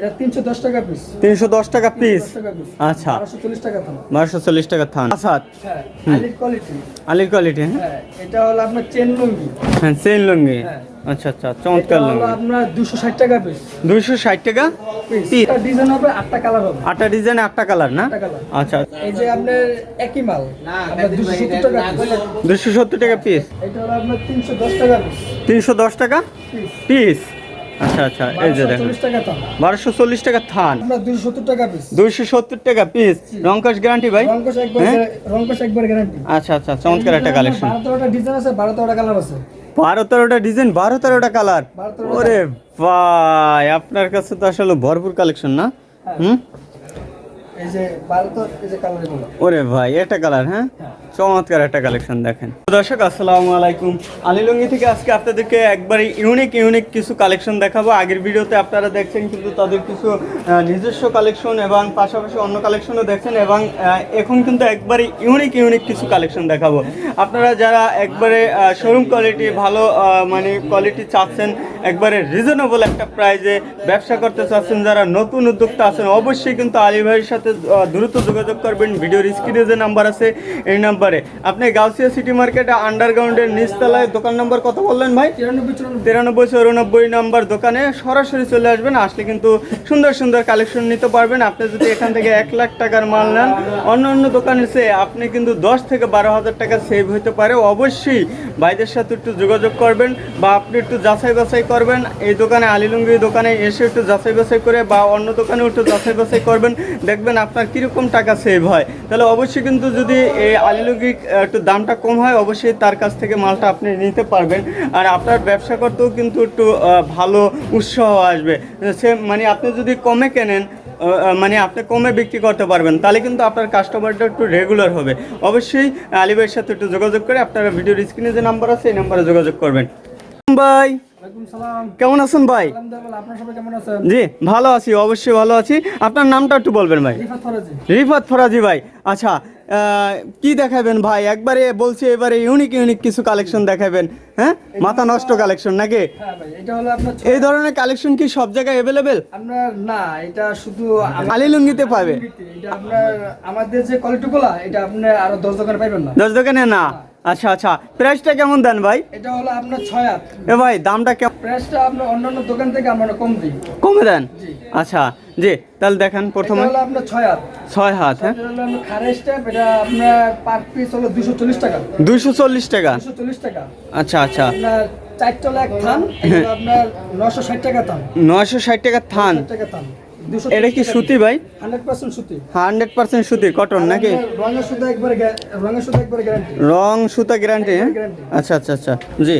এটা তিনশো দশ টাকা পিস তিনশো দশ টাকা পিস আচ্ছা। বারোশো চল্লিশ টাকা দাম বারোশো টাকা থান। হ্যাঁ আলির কোয়ালিটি আলির কোয়ালিটি হ্যাঁ? হ্যাঁ এটা হলো আপনার চেন লুঙ্গি। হ্যাঁ সেন লুঙ্গি। হ্যাঁ। আচ্ছা আচ্ছা চমৎকার লুঙ্গি। আপনার দুশো ষাট টাকা পিস দুইশো ষাট টাকা পিস পিস এটা ডিজাইন হবে আটটা কালার হবে। আটটা ডিজাইন আটটা কালার না? আচ্ছা। এই যে আপনার একই মাল আপনার দুশো সত্তর টাকা পিস এটা হলো আপনার তিনশো দশ টাকা পিস তিনশো দশ টাকা? পিস পিস আচ্ছা আচ্ছা এই যে দেখেন। টাকা বারোশো চল্লিশ টাকা থান। দুইশো সত্তর টাকা পিস রঙ্কশ গ্যারান্টি ভাই? একবার হ্যাঁ? গ্যারান্টি আচ্ছা আচ্ছা চমৎকার একটা কালেকশন বারো তেরোটা ডিজাইন আছে বারো তেরোটা কালার আছে। বারো তেরোটা ডিজাইন বারো তেরোটা কালার ওরে ভাই আপনার কাছে তো আসলে ভরপুর কালেকশন না? হ্যাঁ। হুম? ওরে ভাই এটা কালার হ্যাঁ। চমৎকার একটা কালেকশন দেখেন। দর্শক, আসসালামু আলাইকুম। আলিলঙ্গি থেকে আজকে আপনাদেরকে একবারে ইউনিক ইউনিক কিছু কালেকশন দেখাবো। আগের ভিডিওতে আপনারা দেখছেন কিন্তু তাদের কিছু নিজস্ব কালেকশন এবং পাশাপাশি অন্য কালেকশনও দেখছেন এবং এখন কিন্তু একবারে ইউনিক ইউনিক কিছু কালেকশন দেখাবো। আপনারা যারা একবারে শোরুম কোয়ালিটি ভালো মানে কোয়ালিটি চাচ্ছেন, একবারে রিজনেবল একটা প্রাইজে ব্যবসা করতে চাচ্ছেন, যারা নতুন উদ্যোক্তা আছেন, অবশ্যই কিন্তু আলী ভাইয়ের সাথে দ্রুত যোগাযোগ করবেন। ভিডিওর স্ক্রিনে যে নাম্বার আছে, এই নাম্বারে আপনি গাউসিয়া সিটি মার্কেটে আন্ডারগ্রাউন্ডের নিচতলায় দোকান নম্বর কত বললেন ভাই? তিরানব্বই চুরানব্বই। চৌরানব্বই নাম্বার দোকানে সরাসরি চলে আসবেন আসলে কিন্তু সুন্দর সুন্দর কালেকশন নিতে পারবেন। আপনি যদি এখান থেকে এক লাখ টাকার মাল নেন অন্য অন্য দোকানের চেয়ে আপনি কিন্তু দশ থেকে বারো হাজার টাকা সেভ হতে পারে। অবশ্যই ভাইদের সাথে একটু যোগাযোগ করবেন বা আপনি একটু যাচাই বাছাই করবেন। এই দোকানে আলিলুঙ্গি দোকানে এসে একটু যাচাই বাছাই করে বা অন্য দোকানেও একটু যাচাই বাছাই করবেন। দেখবেন আপনার কীরকম টাকা সেভ হয়। তাহলে অবশ্যই কিন্তু যদি এই আলিলুঙ্গি একটু দামটা কম হয় অবশ্যই তার কাছ থেকে মালটা আপনি নিতে পারবেন। আর আপনার ব্যবসা করতেও কিন্তু একটু ভালো উৎসাহ আসবে। সে মানে আপনি যদি কমে কেনেন মানে আপনি কমে বিক্রি করতে পারবেন তাহলে কিন্তু আপনার কাস্টমারটা একটু রেগুলার হবে। অবশ্যই আলিবের সাথে একটু যোগাযোগ করে আপনারা ভিডিওর স্ক্রিনে যে নাম্বার আছে এই নাম্বারে যোগাযোগ করবেন। ভাই। কেমন আছেন ভাই? জি ভালো আছি অবশ্যই ভালো আছি। আপনার নামটা একটু বলবেন ভাই। রিফাত ফরাজি ভাই আচ্ছা। কি দেখাবেন ভাই? একবারে বলছি এবারে ইউনিক ইউনিক কিছু কালেকশন দেখাবেন হ্যাঁ? মাথা নষ্ট কালেকশন নাকি? হ্যাঁ ভাই এটা হলো আপনার এই ধরনের কালেকশন কি সব জায়গায় অ্যাভেলেবেল না এটা শুধু আলিলুঙ্গিতে পাবে। এটা আপনার আমাদের যে কোয়ালিটি এটা আপনি আরও দশ দোকানে পাইবেন না। দশ দোকানে না? আচ্ছা আচ্ছা। প্রাইসটা কেমন দেন ভাই? এটা হলো আপনার ছয় হাত। এ ভাই দামটা কেমন? প্রাইসটা আপনার অন্যান্য দোকান থেকে আমরা কম দিই। কমে দেন? আচ্ছা জি তাহলে দেখেন প্রথমে। হলো আপনার ছয় হাত। ছয় হাত হ্যাঁ? খারে স্টেপ এটা আপনার পার পিস হলো দুশো চল্লিশ টাকা। দুইশো চল্লিশ টাকা? দুশো চল্লিশ টাকা। আচ্ছা আচ্ছা। আপনার চার তলা এক থান এটা আপনার নশো ষাট টাকা থান। নয়শো ষাট টাকা থান। টাকা থান। দুশো এটা কি সুতি ভাই? হান্ড্রেড পার্সেন্ট সুতি। হান্ড্রেড পার্সেন্ট সুতি কটন নাকি? রঙের সুতা একবারে রঙের সুতা একবারে গ্যারান্টি রং সুতা গ্যারান্টি আচ্ছা আচ্ছা আচ্ছা। জি।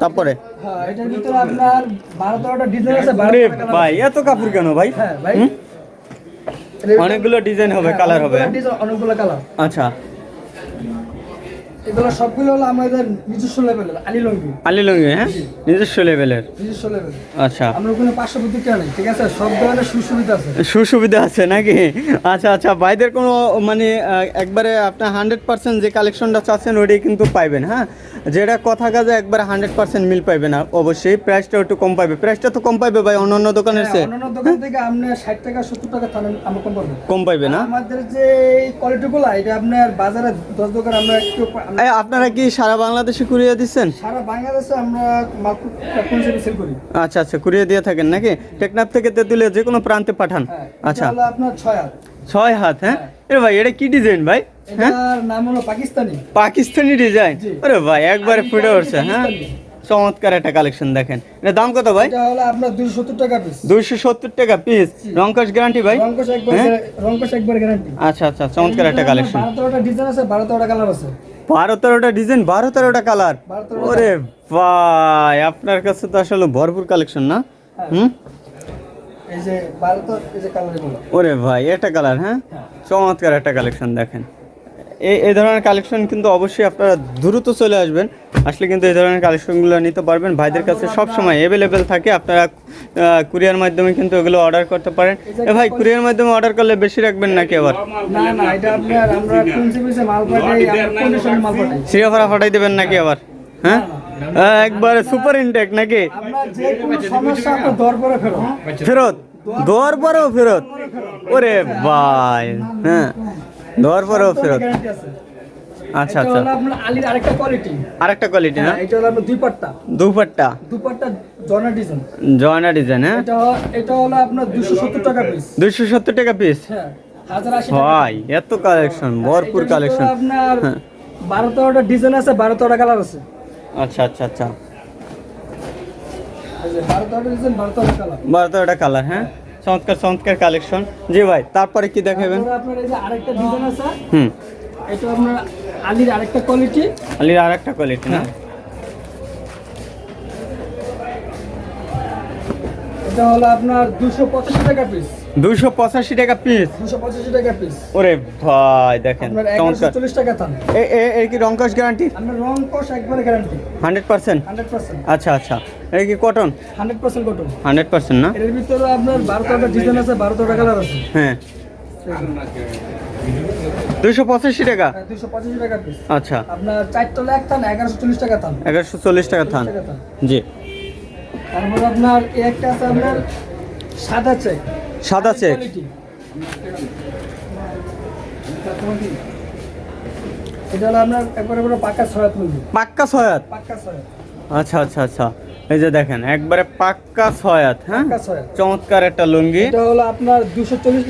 তারপরে? হ্যাঁ এটার ভিতরে আপনার বারো তেরোটা ডিজাইন আছে বারো আরে তেরোটা colour ভাই এত কাপড় কেন ভাই? হ্যাঁ ভাই? অনেকগুলো ডিজাইন হবে হ্যাঁ, কালার হবে। অনেকগুলো কালার আচ্ছা। এগুলো সবগুলো হলো আমাদের নিজস্ব লেভেলের আলি লঙ্গি আলি লুঙ্গি হ্যাঁ নিজস্ব লেভেলের নিজস্ব লেভেল আচ্ছা। আমরা পাঁচশো বুদ্ধি নেই ঠিক আছে? সব ধরনের সুসুবিধা আছে। সুসুবিধা আছে নাকি? আচ্ছা আচ্ছা ভাইদের কোনো মানে একবারে আপনার হান্ড্রেড পার্সেন্ট যে কালেকশনটা চাচ্ছেন ওটাই কিন্তু পাইবেন হ্যাঁ? যেটা কথা কাজে একবারে হান্ড্রেড পার্সেন্ট মিল পাইবে না অবশ্যই। প্রাইসটা একটু কম পাইবে। প্রাইসটা তো কম পাইবে ভাই অন্য অন্য দোকানের হ্যাঁ, চেয়ে। অন্যান্য দোকান থেকে আপনি ষাট টাকা সত্তর টাকা থানেন আমরা কম পাবো। কম পাইবে না? আমাদের যে কোয়ালিটি গুলা এটা আপনার বাজারে দশ দোকান আমরা একটু আপনারা কি সারা বাংলাদেশে কুরিয়ে দিচ্ছেন? সারা বাংলাদেশে আমরা সেল করি। আচ্ছা আচ্ছা কুরিয়ে দিয়ে থাকেন নাকি? টেকনাফ থেকে তেঁতুলিয়া যে কোনো প্রান্তে পাঠান। হ্যাঁ আচ্ছা। আপনার ছয় হাত। ছয় হাত হ্যাঁ? এ ভাই এটা কি ডিজাইন ভাই? হ্যাঁ? নাম হলো পাকিস্তানি। পাকিস্তানি ডিজাইন। আরে ভাই একবারে ফুটে উঠছে হ্যাঁ? চমৎকার একটা কালেকশন দেখেন। এটা দাম কত ভাই? এটা হলো আপনার দুশো সত্তর টাকা পিস দুইশো সত্তর টাকা পিস রংকশ গ্যারান্টি ভাই? রঙ্কশ একবার হ্যাঁ? একবার গ্যারান্টি আচ্ছা আচ্ছা চমৎকার একটা কালেকশন। বারো তেরোটা ডিজাইন আছে কালার আছে। বারো তেরোটা ডিজাইন বারো তেরোটা কালার ওরে ভাই আপনার কাছে তো আসলে ভরপুর কালেকশন না? হ্যাঁ। হুম? এই যে বারো তো এই যে কালার ওরে ভাই একটা কালার হ্যাঁ? চমৎকার একটা কালেকশন দেখেন। এই এই ধরনের কালেকশন কিন্তু অবশ্যই আপনারা দ্রুত চলে আসবেন। আসলে কিন্তু এই ধরনের কালেকশনগুলো নিতে পারবেন। ভাইদের কাছে সব সময় অ্যাভেলেবেল থাকে। আপনারা কুরিয়ার মাধ্যমে কিন্তু এগুলো অর্ডার করতে পারেন। এ ভাই কুরিয়ার মাধ্যমে অর্ডার করলে বেশি রাখবেন নাকি আবার? সিরিয়াফারা ফাটাই দেবেন নাকি আবার? হ্যাঁ? একবারে সুপার ইনটেক নাকি? দর ফেরত। দেওয়ার পরেও ফেরত। ওরে ভাই হ্যাঁ। দেওয়ার পরেও ফেরত। আচ্ছা আচ্ছা। আলির আরেকটা কোয়ালিটি আরেকটা কোয়ালিটি না? এটা হলো আপনার দুই পাট্টা দুপাট্টা দুই ডিজাইন জয়না ডিজাইন হ্যাঁ? এটা এটা হলো আপনার দুশো সত্তর টাকা পিস দুইশো সত্তর টাকা পিস হ্যাঁ ভাই এত কালেকশন ভরপুর এটার ভিতরে কালেকশন আপনার হ্যাঁ। বারো তেরোটা ডিজাইন আছে বারো তেরোটা কালার আছে। আচ্ছা আচ্ছা আচ্ছা। এই যে ডিজাইন বারো তেরোটা কালার বারো তেরোটা কালার হ্যাঁ? চমৎকার চমৎকার কালেকশন জি ভাই তারপরে কি দেখাবেন? তারপরে আপনার এই যে আরেকটা ডিজাইন আছে হুম। এটা আপনার আলির আরেকটা কোয়ালিটি আলির আর একটা কোয়ালিটি না এটা হলো আপনার দুশো পঁচাশি টাকা পিস দুইশো পঁচাশি টাকা পিস দুশো পঁচাশি টাকা পিস ওরে ভাই দেখেন চল্লিশ টাকা থান এ- এ- এর কি রঙ্কশ গ্যারান্টি আপনার রং একবারে guarantee hundred percent? Hundred percent. আচ্ছা আচ্ছা। এর কি cotton hundred percent cotton hundred percent না? এর ভিতরে আপনার বারো তেরোটা ডিজাইন আছে বারো তেরোটা কালার আছে। হ্যাঁ। দুইশো পঁচাশি টাকা? দুশো পঁচাশি টাকা পিস আচ্ছা। আপনার চারতলা এক থান এগারোশো চল্লিশ টাকা থান। এগারোশো চল্লিশ টাকা থান। টাকা থান। জি। তারপর আপনার একটা আছে আপনার সাদা চেক সাদা চেক। এটা হলো আপনার একবারে পুরো পাক্কা ছয়াত পাক্কা ছয়াত পাক্কা ছয়াত আচ্ছা আচ্ছা আচ্ছা। এই যে দেখেন একবারে পাক্কা ছয়াত হ্যাঁ? চমৎকার একটা লুঙ্গি। এটা হলো আপনার দুশো চল্লিশ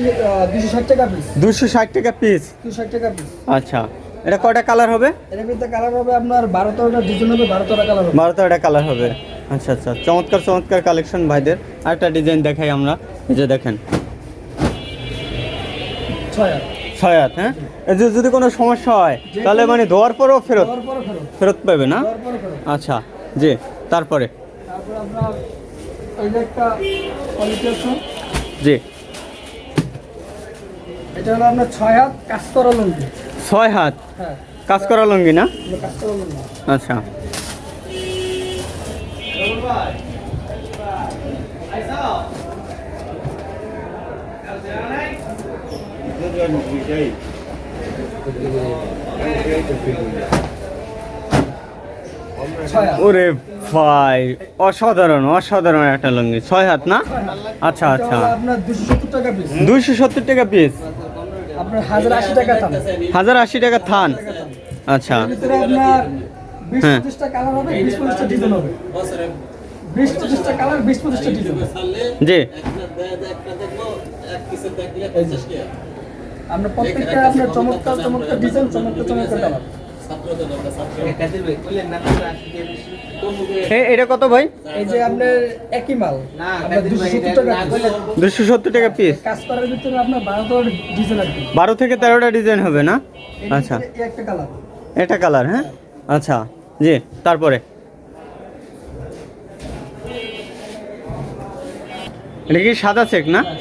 দুশো ষাট টাকা পিস দুশো ষাট টাকা পিস দুশো ষাট টাকা পিস আচ্ছা। এটা কয়টা কালার হবে? এর ভিতরে কালার হবে আপনার বারো তেরোটা ডিজাইন হবে বারো তেরোটা কালার হবে। বারো তেরোটা কালার হবে। আচ্ছা আচ্ছা। চমৎকার চমৎকার কালেকশন ভাইদের। আরেকটা ডিজাইন দেখাই আমরা। এই যে দেখেন। ছয়াত ছয়াত হ্যাঁ? এই যে যদি কোনো সমস্যা হয় তাহলে মানে ধোয়ার পরেও ফেরত ফেরত। পাবে না? আচ্ছা জি তারপরে। জি। এটা হলো আপনার ছয় হাত কাজ করা লুঙ্গি। ছয় হাত হ্যাঁ। কাজ করা লুঙ্গি না? আচ্ছা। ওরে ভাই অসাধারণ অসাধারণ একটা লুঙ্গি। ছয় হাত না? আচ্ছা আচ্ছা। দুইশো সত্তর টাকা পিস হাজার আশি টাকা হাজার আশি টাকা থান? আচ্ছা। হ্যাঁ। পঁচিশটা বিশ পঁচিশটা ডিজাইন হবে বিশ পঁচিশটা কালার বিশ পঁচিশটা ডিজাইন। জি। আপনার প্রত্যেকটা আপনার চমৎকার চমৎকার ডিজাইন চমৎকার চমৎকার কালার। এটা কত ভাই? এই যে আপনার একই মাল দুশো সত্তর টাকা piece। দুশো সত্তর টাকা পিস কাজ করার ভিতরে আপনার বারো ডিজাইন বারো থেকে তেরোটা ডিজাইন হবে না? আচ্ছা। একটা কালার। এটা কালার হ্যাঁ? আচ্ছা জি তারপরে। এটা কি সাদা চেক না? হ্যাঁ,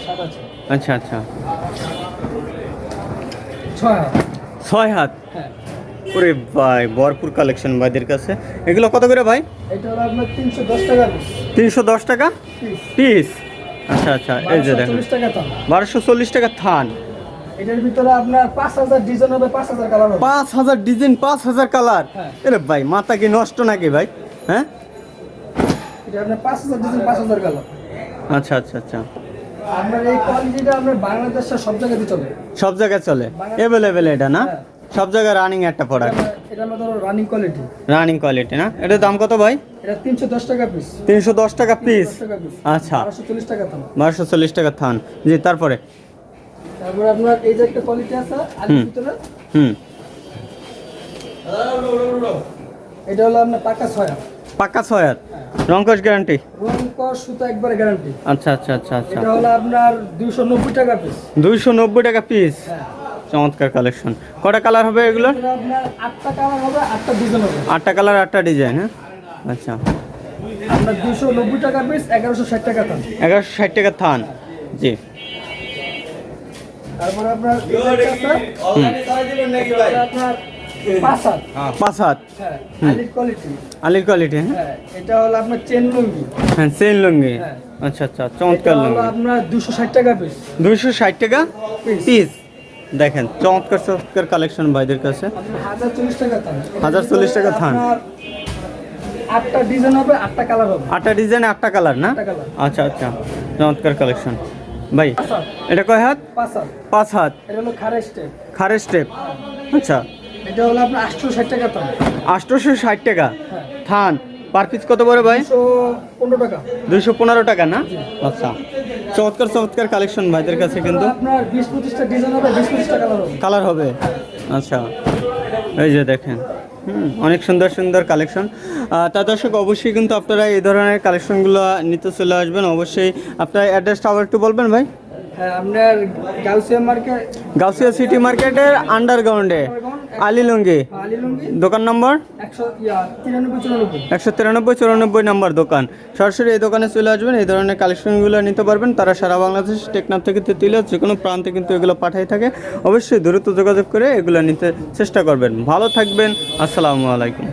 আচ্ছা আচ্ছা। ছয় হাত। হ্যাঁ। ওরে ভাই ভরপুর কালেকশন ভাইদের কাছে। এগুলো কত করে ভাই? তিনশো দশ টাকা পিস আচ্ছা আচ্ছা এই যে দেখেন। বারোশো চল্লিশ টাকা থান। এটার ভিতরে আপনার ডিজাইন হবে কালার হবে। ডিজাইন হ্যাঁ। এরে ভাই মাথা কি নষ্ট নাকি ভাই? হ্যাঁ? এটা আপনার ডিজাইন কালার আচ্ছা আচ্ছা আচ্ছা। আপনার এই কোয়ালিটিটা আপনার বাংলাদেশের সব জায়গাতে চলে সব জায়গায় চলে। অ্যাভেলেবেল এটা না? হ্যাঁ। সব জায়গায় রানিং একটা প্রোডাক্ট এটা- আমাদের রানিং কোয়ালিটি রানিং কোয়ালিটি না? এটার দাম কত ভাই? এটা তিনশো দশ টাকা পিস তিনশো দশ টাকা পিস আচ্ছা। বারোশো চল্লিশ টাকা দাম বারোশো টাকা থান। জি তারপরে? তারপরে আপনার এই যে একটা কোয়ালিটি আছে আলির। ভিতরে? হুম। এটা হলো আপনার টাকা ছয় পাক্কা ছয় হাত রঙ্কশ গ্যারান্টি রং কর সুতা একবারে গ্যারান্টি আচ্ছা আচ্ছা আচ্ছা আচ্ছা। এটা হলো আপনার দুশো নব্বই টাকা পিস দুইশো নব্বই টাকা পিস হ্যাঁ। চমৎকার কালেকশন কটা কালার হবে এগুলো? আপনার আটটা কালার হবে আটটা ডিজাইন হবে। আটটা কালার আটটা ডিজাইন হ্যাঁ? আচ্ছা। আপনার দুশো নব্বই টাকা পিস এগারোশো ষাট টাকা দাম এগারোশো ষাট টাকা থান জি। তারপরে আপনার এই যে একটা আছে, এটা আপনার পাঁচ হাত হ্যাঁ আলির কোয়ালিটি হ্যাঁ? হ্যাঁ এটা হলো আপনার চেন লুঙ্গি। হ্যাঁ লুঙ্গি। হ্যাঁ। আচ্ছা আচ্ছা চমৎকার লুঙ্গি। আপনার দুশো ষাট টাকা পিস দুইশো ষাট টাকা পিস দেখেন চমৎকার চমৎকার কালেকশন ভাইদের কাছে। হাজার চল্লিশ টাকা থান। হাজার চল্লিশ টাকা থান। আটটা ডিজাইন হবে আটটা কালার হবে। আটটা ডিজাইন আটটা কালার না? আচ্ছা আচ্ছা চমৎকার কালেকশন ভাই এটা কয় হাত? পাঁচ হাত পাঁচ হাত। এটা হলো খারা স্টেপ খারের স্টেপ আচ্ছা। এটা হলো আপনার আটশো ষাট টাকা দাম আটশোশো ষাট টাকা? হ্যাঁ। থান পার পিস কত পড়ে ভাই? দুশো পনেরো টাকা। দুইশো পনেরো টাকা না? আচ্ছা। চমৎকার চমৎকার কালেকশন ভাইদের কাছে কিন্তু। আপনার বিশ পঁচিশটা ডিজাইন হবে বিশ পঁচিশটা কালার হবে। কালার হবে? আচ্ছা। এই যে দেখেন। হুম, অনেক সুন্দর সুন্দর কালেকশন তা দর্শক অবশ্যই কিন্তু আপনারা এই ধরনের কালেকশনগুলো নিতে চলে আসবেন। অবশ্যই আপনার অ্যাড্রেসটা আবার একটু বলবেন ভাই? হ্যাঁ আপনার গাউসিয়া মার্কেট গাউসিয়া সিটি মার্কেটের আন্ডারগ্রাউন্ডে আলিলুঙ্গি আলিলুঙ্গি দোকান নম্বর? একশো তিরানব্বই চুরানব্বই। নম্বর দোকান। সরাসরি এই দোকানে চলে আসবেন এই ধরনের কালেকশনগুলো নিতে পারবেন। তারা সারা বাংলাদেশ টেকনাফ থেকে তেতুলিয়া যে কোনো প্রান্তে কিন্তু এগুলো পাঠাই থাকে। অবশ্যই দ্রুত যোগাযোগ করে এগুলো নিতে চেষ্টা করবেন। ভালো থাকবেন আসসালামু আলাইকুম।